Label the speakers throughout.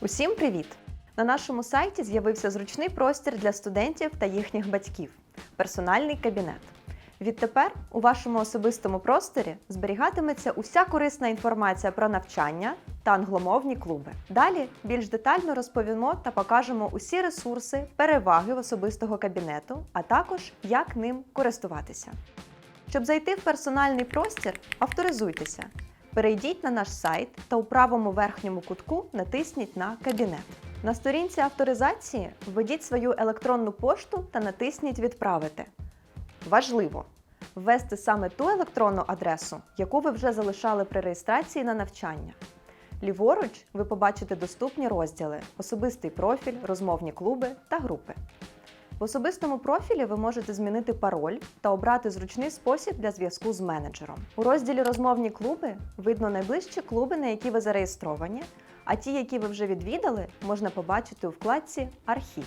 Speaker 1: Усім привіт! На нашому сайті з'явився зручний простір для студентів та їхніх батьків персональний кабінет. Відтепер у вашому особистому просторі зберігатиметься уся корисна інформація про навчання та англомовні клуби. Далі більш детально розповімо та покажемо усі ресурси, переваги особистого кабінету, а також як ним користуватися. Щоб зайти в персональний простір, авторизуйтеся. Перейдіть на наш сайт та у правому верхньому кутку натисніть на Кабінет. На сторінці авторизації введіть свою електронну пошту та натисніть Відправити. Важливо! Ввести саме ту електронну адресу, яку ви вже залишали при реєстрації на навчання. Ліворуч ви побачите доступні розділи: особистий профіль, розмовні клуби та групи. В особистому профілі ви можете змінити пароль та обрати зручний спосіб для зв'язку з менеджером. У розділі Розмовні клуби видно найближчі клуби, на які ви зареєстровані, а ті, які ви вже відвідали, можна побачити у вкладці Архів.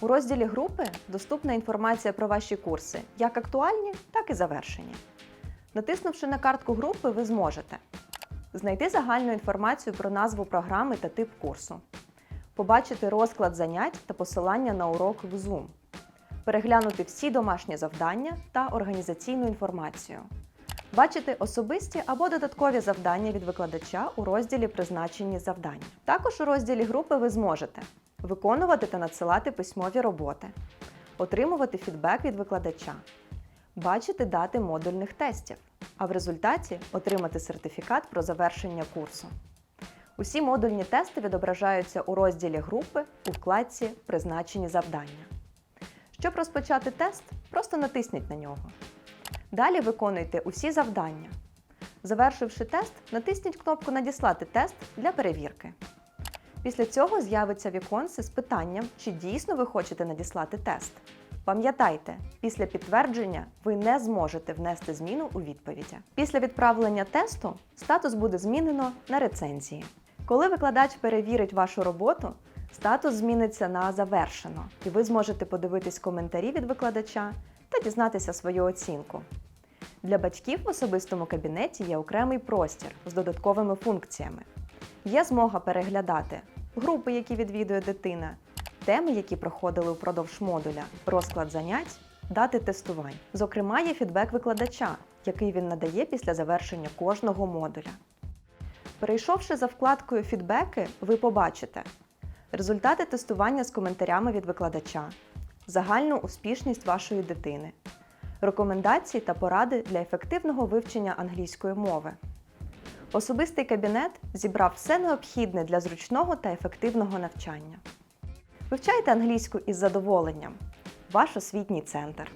Speaker 1: У розділі групи доступна інформація про ваші курси, як актуальні, так і завершені. Натиснувши на картку групи, ви зможете знайти загальну інформацію про назву програми та тип курсу, побачити розклад занять та посилання на урок в Zoom, переглянути всі домашні завдання та організаційну інформацію, бачити особисті або додаткові завдання від викладача у розділі Призначені завдання. Також у розділі групи ви зможете виконувати та надсилати письмові роботи, отримувати фідбек від викладача, бачити дати модульних тестів, а в результаті отримати сертифікат про завершення курсу. Усі модульні тести відображаються у розділі групи у вкладці Призначені завдання. Щоб розпочати тест, просто натисніть на нього. Далі виконуйте усі завдання. Завершивши тест, натисніть кнопку Надіслати тест для перевірки. Після цього з'явиться віконце з питанням, чи дійсно ви хочете надіслати тест. Пам'ятайте, після підтвердження ви не зможете внести зміну у відповіді. Після відправлення тесту статус буде змінено на рецензії. Коли викладач перевірить вашу роботу, статус зміниться на завершено, і ви зможете подивитись коментарі від викладача та дізнатися свою оцінку. Для батьків в особистому кабінеті є окремий простір з додатковими функціями. Є змога переглядати групи, які відвідує дитина, теми, які проходили упродовж модуля, розклад занять, дати тестувань. Зокрема, є фідбек викладача, який він надає після завершення кожного модуля. Перейшовши за вкладкою Фідбеки, ви побачите результати тестування з коментарями від викладача, загальну успішність вашої дитини, рекомендації та поради для ефективного вивчення англійської мови. Особистий кабінет зібрав все необхідне для зручного та ефективного навчання. Вивчайте англійську із задоволенням. Ваш освітній центр.